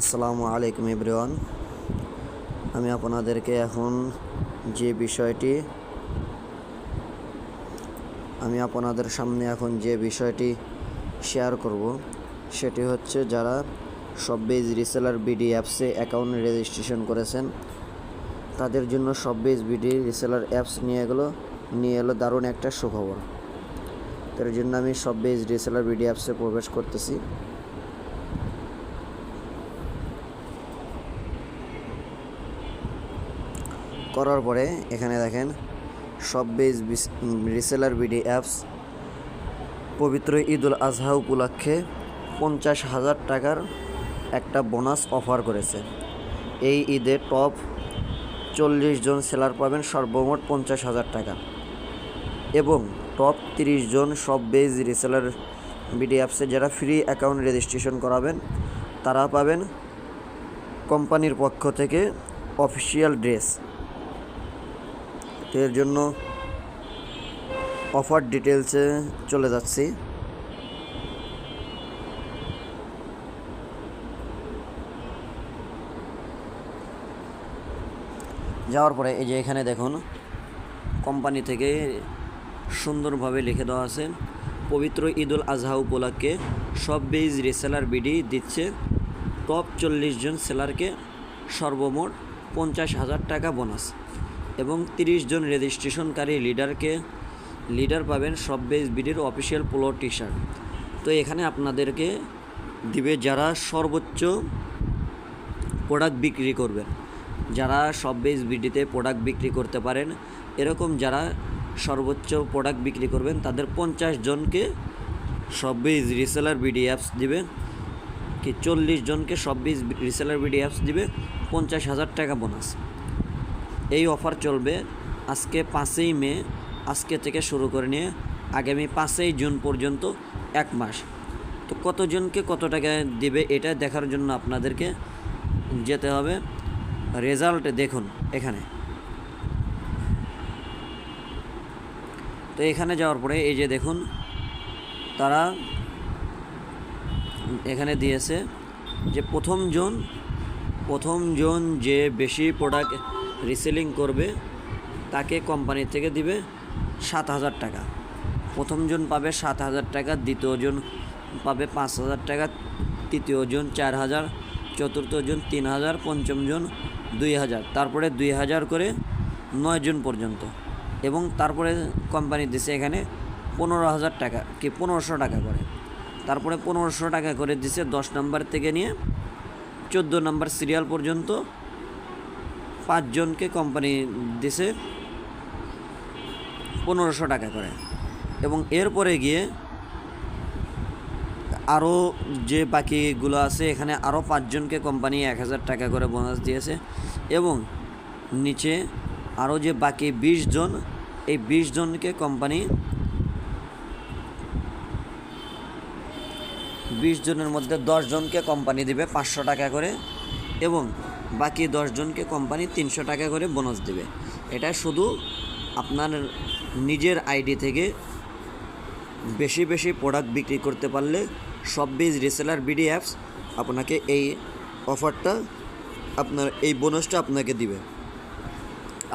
আসসালামু আলাইকুম এভরিওয়ান। আমি আপনাদেরকে এখন যে বিষয়টি আমি আপনাদের সামনে এখন যে বিষয়টি শেয়ার করব, সেটি হচ্ছে যারা সববেজ রিসেলার বিডি অ্যাপসে অ্যাকাউন্ট রেজিস্ট্রেশন করেছেন, তাদের জন্য সববেজ বিডি রিসেলার অ্যাপস নিয়ে গেলো নিয়ে এলো দারুণ একটা সুখবর। তার জন্য আমি সববেজ রিসেলার বিডি অ্যাপসে প্রবেশ করতেছি। করার পরে এখানে দেখেন সব বেজ রিসেলার বিডি অ্যাপস পবিত্র ঈদুল আজহা উপলক্ষে পঞ্চাশ হাজার টাকার একটা বোনাস অফার করেছে। এই ঈদে টপ চল্লিশ জন সেলার পাবেন সর্বমোট পঞ্চাশ হাজার টাকা। এবং টপ তিরিশ জন সব বেজ রিসেলার বিডি অ্যাপসে যারা ফ্রি অ্যাকাউন্ট রেজিস্ট্রেশন করাবেন, তারা পাবেন কোম্পানির পক্ষ থেকে অফিসিয়াল ড্রেস তো এর জন্য অফার ডিটেলসে চলে যাচ্ছি। যাওয়ার পরে এই যে এখানে দেখুন কোম্পানি থেকে সুন্দরভাবে লিখে দেওয়া আছে, পবিত্র ঈদুল আজহা উপলক্ষে সব বেজ রিসেলার বিডি দিচ্ছে টপ চল্লিশ জন সেলারকে সর্বমোট পঞ্চাশ হাজার টাকা বোনাস এবং তিরিশ জন রেজিস্ট্রেশনকারী লিডারকে, লিডার পাবেন সব বেজ বিডির অফিসিয়াল পোলো টি শার্ট তো এখানে আপনাদেরকে দিবে যারা সর্বোচ্চ প্রোডাক্ট বিক্রি করবেন। যারা সব বেজ বিডিতে প্রোডাক্ট বিক্রি করতে পারেন, এরকম যারা সর্বোচ্চ প্রোডাক্ট বিক্রি করবেন, তাদের পঞ্চাশ জনকে সব বেজ রিসেলার বিডি অ্যাপস দিবে। কি চল্লিশ জনকে সব বেজ রিসেলার বিডি অ্যাপস দিবে, পঞ্চাশ হাজার টাকা বোনাস। এই অফার চলবে আজকে পাঁচই মে, আজকে থেকে শুরু করে নিয়ে আগামী পাঁচই জুন পর্যন্ত এক মাস। তো কতজনকে কত টাকা দেবে এটা দেখার জন্য আপনাদেরকে যেতে হবে। রেজাল্ট দেখুন এখানে। তো এখানে যাওয়ার পরে এই যে দেখুন, তারা এখানে দিয়েছে যে প্রথম জন প্রথম জন যে বেশি প্রোডাক্ট রিসেলিং করবে, তাকে কোম্পানি থেকে দিবে সাত হাজার টাকা। প্রথম জন পাবে সাত হাজার টাকা, দ্বিতীয় জন পাবে পাঁচ হাজার টাকা, তৃতীয় জন চার হাজার, চতুর্থ জন তিন হাজার, পঞ্চম জন দুই হাজার। তারপরে দুই হাজার করে নয় জন পর্যন্ত। এবং তারপরে কোম্পানি দিছে এখানে পনেরো হাজার টাকা, কি পনেরোশো টাকা করে। তারপরে পনেরোশো টাকা করে দিছে দশ নাম্বার থেকে নিয়ে চোদ্দ নাম্বার সিরিয়াল পর্যন্ত। পাঁচজনকে কোম্পানি দিছে পনেরোশো টাকা করে। এবং এরপরে গিয়ে আরও যে বাকিগুলো আছে, এখানে আরও পাঁচজনকে কোম্পানি এক হাজার টাকা করে বোনাস দিয়েছে। এবং নিচে আরও যে বাকি বিশ জন, এই বিশ জনকে কোম্পানি বিশ জনের মধ্যে দশ জনকে কোম্পানি দিবে পাঁচশো টাকা করে। এবং বাকি দশজনকে কোম্পানি তিনশো টাকা করে বোনাস দেবে। এটা শুধু আপনার নিজের আইডি থেকে বেশি বেশি প্রোডাক্ট বিক্রি করতে পারলে সব বিজ রিসেলার বিডি অ্যাপস আপনাকে এই অফারটা আপনার, এই বোনাসটা আপনাকে দিবে।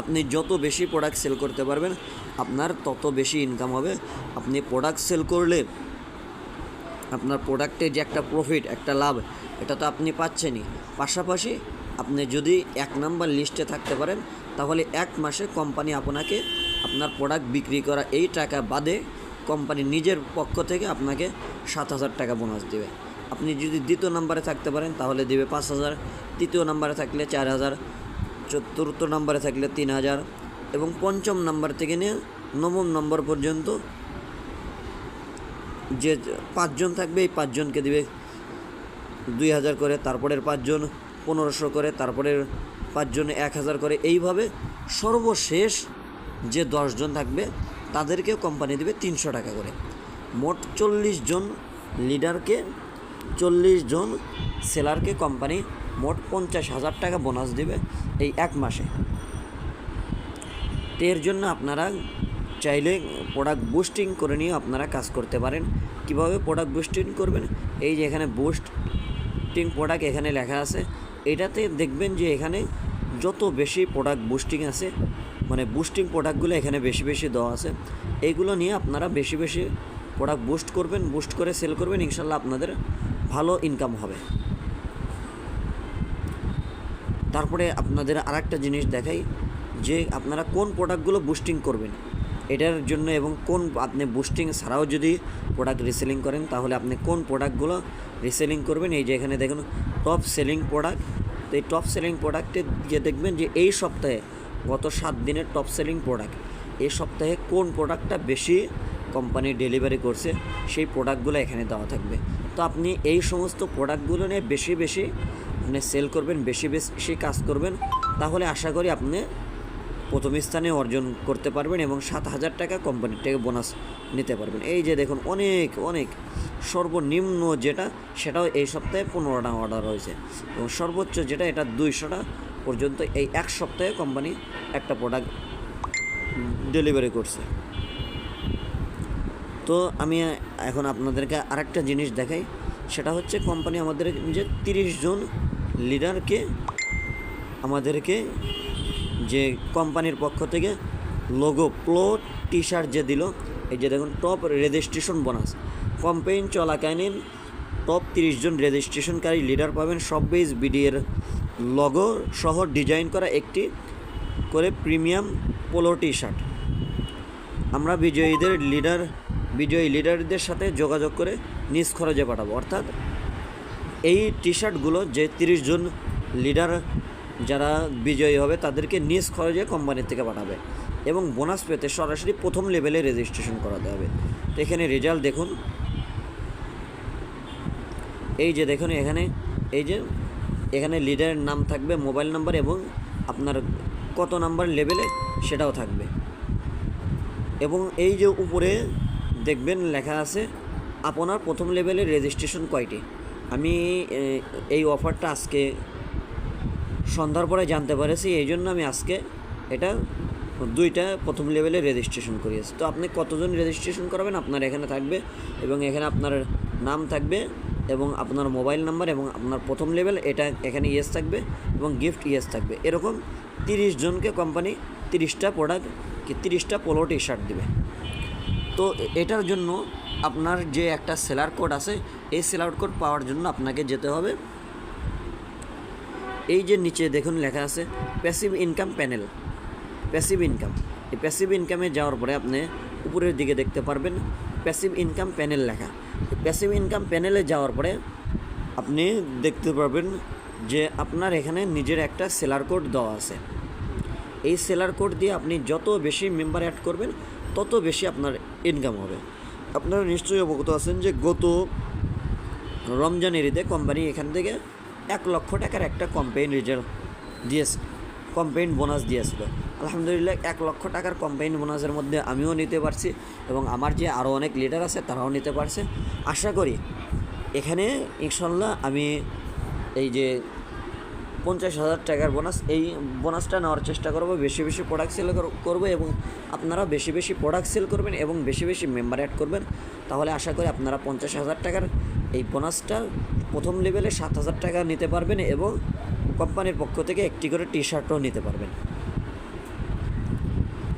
আপনি যত বেশি প্রোডাক্ট সেল করতে পারবেন, আপনার তত বেশি ইনকাম হবে। আপনি প্রোডাক্ট সেল করলে আপনার প্রোডাক্টে যে একটা প্রফিট একটা লাভ, এটা তো আপনি পাচ্ছেনই। পাশাপাশি আপনি যদি এক নাম্বার লিস্টে থাকতে পারেন, তাহলে এক মাসে কোম্পানি আপনাকে আপনার প্রোডাক্ট বিক্রি করা এই টাকা বাদে কোম্পানি নিজের পক্ষ থেকে আপনাকে সাত হাজার টাকা বোনাস দেবে। আপনি যদি দ্বিতীয় নাম্বারে থাকতে পারেন, তাহলে দেবে পাঁচ হাজার। তৃতীয় নাম্বারে থাকলে চার হাজার। চতুর্থ নাম্বারে থাকলে তিন হাজার। এবং পঞ্চম নাম্বার থেকে নিয়ে নবম নম্বর পর্যন্ত যে পাঁচজন থাকবে, এই পাঁচজনকে দেবে দুই হাজার করে। তারপরের পাঁচজন পনেরোশো করে তারপরের পাঁচজন এক হাজার করে। এইভাবে সর্বশেষ যে দশজন থাকবে, তাদেরকে কোম্পানি দেবে তিনশো টাকা করে। মোট চল্লিশ জন লিডারকে চল্লিশ জন সেলারকে কোম্পানি মোট পঞ্চাশ হাজার টাকা বোনাস দেবে এই এক মাসে। এর জন্য আপনারা চাইলে প্রোডাক্ট বুস্টিং করে নিয়ে আপনারা কাজ করতে পারেন। কীভাবে প্রোডাক্ট বুস্টিং করবেন? এই যে এখানে বুস্টিং প্রোডাক্ট এখানে লেখা আছে। এটাতে দেখবেন যে এখানে যত বেশি প্রোডাক্ট বুস্টিং আছে মানে বুস্টিং প্রোডাক্টগুলো এখানে বেশি বেশি দেওয়া আছে এইগুলো নিয়ে আপনারা বেশি বেশি প্রোডাক্ট বুস্ট করবেন বুস্ট করে সেল করবেন, ইনশাল্লাহ আপনাদের ভালো ইনকাম হবে। তারপরে আপনাদের আরেকটা জিনিস দেখাই যে আপনারা কোন প্রোডাক্টগুলো বুস্টিং করবেন। এটার জন্য এবং কোন আপনি বুস্টিং ছাড়াও যদি প্রোডাক্ট রিসেলিং করেন, তাহলে আপনি কোন প্রোডাক্টগুলো রিসেলিং করবেন? এই যে এখানে দেখুন টপ সেলিং প্রোডাক্ট তো এই টপ সেলিং প্রোডাক্টে যে দেখবেন যে এই সপ্তাহে, গত সাত দিনের টপ সেলিং প্রোডাক্ট এই সপ্তাহে কোন প্রোডাক্টটা বেশি কোম্পানি ডেলিভারি করছে, সেই প্রোডাক্টগুলো এখানে দেওয়া থাকবে। তো আপনি এই সমস্ত প্রোডাক্টগুলো নিয়ে বেশি বেশি মানে সেল করবেন, বেশি বেশি কাজ করবেন। তাহলে আশা করি আপনি প্রথম স্থানে অর্জন করতে পারবেন এবং সাত হাজার টাকা কোম্পানির থেকে বোনাস নিতে পারবেন। এই যে দেখুন, অনেক অনেক সর্বনিম্ন যেটা, সেটাও এই সপ্তাহে পনেরোটা অর্ডার হয়েছে। এবং সর্বোচ্চ যেটা, এটা দুইশোটা পর্যন্ত এই এক সপ্তাহে কোম্পানি একটা প্রোডাক্ট ডেলিভারি করছে। তো আমি এখন আপনাদেরকে আরেকটা জিনিস দেখাই, সেটা হচ্ছে কোম্পানি আমাদের যে তিরিশ জন লিডারকে আমাদেরকে যে কোম্পানির পক্ষ থেকে লোগো প্লো টি শার্ট যে দিল, এই যে দেখুন টপ রেজিস্ট্রেশন বোনাস কম্পেইন চলাকালীন টপ তিরিশ জন রেজিস্ট্রেশনকারী লিডার পাবেন। সব বেজ বিডিএর লগো সহ ডিজাইন করা একটি করে প্রিমিয়াম পোলো টি শার্ট আমরা বিজয়ীদের লিডার বিজয়ী লিডারদের সাথে যোগাযোগ করে নিজ খরচে পাঠাবো। অর্থাৎ এই টি শার্টগুলো যে তিরিশ জন লিডার যারা বিজয়ী হবে তাদেরকে নিজ খরচে কোম্পানির থেকে পাঠাবে এবং বোনাস পেতে সরাসরি প্রথম লেভেলে রেজিস্ট্রেশন করাতে হবে। তো এখানে রেজাল্ট দেখুন। এই যে দেখুন এখানে, এই যে এখানে লিডারের নাম থাকবে মোবাইল নাম্বার এবং আপনার কত নাম্বার লেভেলে সেটাও থাকবে। এবং এই যে উপরে দেখবেন লেখা আছে, আপনার প্রথম লেভেলের রেজিস্ট্রেশন কয়টি? আমি এই অফারটা আজকে সন্ধ্যার পরে জানতে পেরেছি, এই জন্য আমি আজকে এটা দুইটা প্রথম লেভেলে রেজিস্ট্রেশন করিয়েছি তো আপনি কতজন রেজিস্ট্রেশন করাবেন? আপনার এখানে থাকবে এবং এখানে আপনার নাম থাকবে এবং আপনার মোবাইল নাম্বার এবং আপনার প্রথম লেভেল এটা এখানে ইয়েস থাকবে এবং গিফট ইয়েস থাকবে। এরকম তিরিশ জনকে কোম্পানি তিরিশটা প্রোডাক্ট কি তিরিশটা পোলো টি শার্ট দেবে। তো এটার জন্য আপনার যে একটা সেলার কোড আছে, এই সেলার কোড পাওয়ার জন্য আপনাকে যেতে হবে। এই যে নিচে দেখুন লেখা আছে passive income panel passive income এই প্যাসিভ ইনকামে যাওয়ার পরে আপনি উপরের দিকে দেখতে পারবেন প্যাসিভ ইনকাম প্যানেল লেখা। প্যাসিভ ইনকাম প্যানেলে যাওয়ার পরে আপনি দেখতে পারবেন যে আপনার এখানে নিজের একটা সেলার কোড দেওয়া আছে। এই সেলার কোড দিয়ে আপনি যত বেশি মেম্বার অ্যাড করবেন, তত বেশি আপনার ইনকাম হবে। আপনারা নিশ্চয়ই অবগত আছেন যে গত রমজানের ঈদে কোম্পানি এখান থেকে এক লক্ষ টাকার একটা কম্পেইন রিজার্ভ দিয়েছে কম্পেইন বোনাস দিয়েছিল। আলহামদুলিল্লাহ, এক লক্ষ টাকার কম্পেইন বোনাসের মধ্যে আমিও নিতে পারছি এবং আমার যে আরও অনেক লিডার আছে তারাও নিতে পারছে। আশা করি এখানে ইনশাল্লাহ আমি এই যে পঞ্চাশ হাজার টাকার বোনাস এই বোনাসটা নেওয়ার চেষ্টা করব, বেশি বেশি প্রোডাক্ট সেল করব এবং আপনারা বেশি বেশি প্রোডাক্ট সেল করবেন এবং বেশি বেশি মেম্বার অ্যাড করবেন। তাহলে আশা করি আপনারা পঞ্চাশ হাজার টাকার এই বোনাসটা প্রথম লেভেলে সাত হাজার টাকা নিতে পারবেন এবং কোম্পানির পক্ষ থেকে একটি করে টি শার্টও নিতে পারবেন।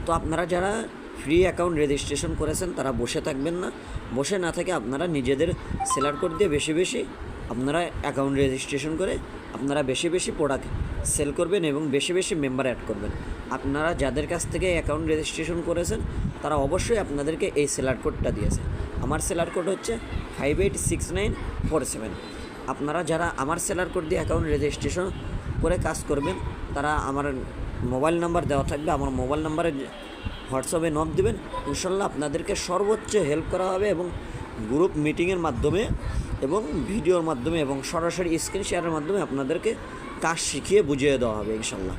তো আপনারা যারা ফ্রি অ্যাকাউন্ট রেজিস্ট্রেশন করেছেন, তারা বসে থাকবেন না। বসে না থেকে আপনারা নিজেদের সেলার কোড দিয়ে বেশি বেশি আপনারা অ্যাকাউন্ট রেজিস্ট্রেশন করে আপনারা বেশি বেশি প্রোডাক্ট সেল করবেন এবং বেশি বেশি মেম্বার অ্যাড করবেন। আপনারা যাদের কাছ থেকে অ্যাকাউন্ট রেজিস্ট্রেশন করেছেন, তারা অবশ্যই আপনাদেরকে এই সেলার কোডটা দিয়েছে। আমার সেলার কোড হচ্ছে five eight six nine four seven আপনারা যারা আমার সেলার কোড দিয়ে অ্যাকাউন্ট রেজিস্ট্রেশন করে কাজ করবেন, তারা আমার মোবাইল নাম্বার দেওয়া থাকবে। আমার মোবাইল নাম্বারে হোয়াটসঅ্যাপে নক দেবেন। ইনশাল্লাহ আপনাদেরকে সর্বোচ্চ হেল্প করা হবে এবং গ্রুপ মিটিংয়ের মাধ্যমে এবং ভিডিওর মাধ্যমে এবং সরাসরি স্ক্রিন শেয়ারের মাধ্যমে আপনাদেরকে কাজ শিখিয়ে বুঝিয়ে দেওয়া হবে ইনশাল্লাহ।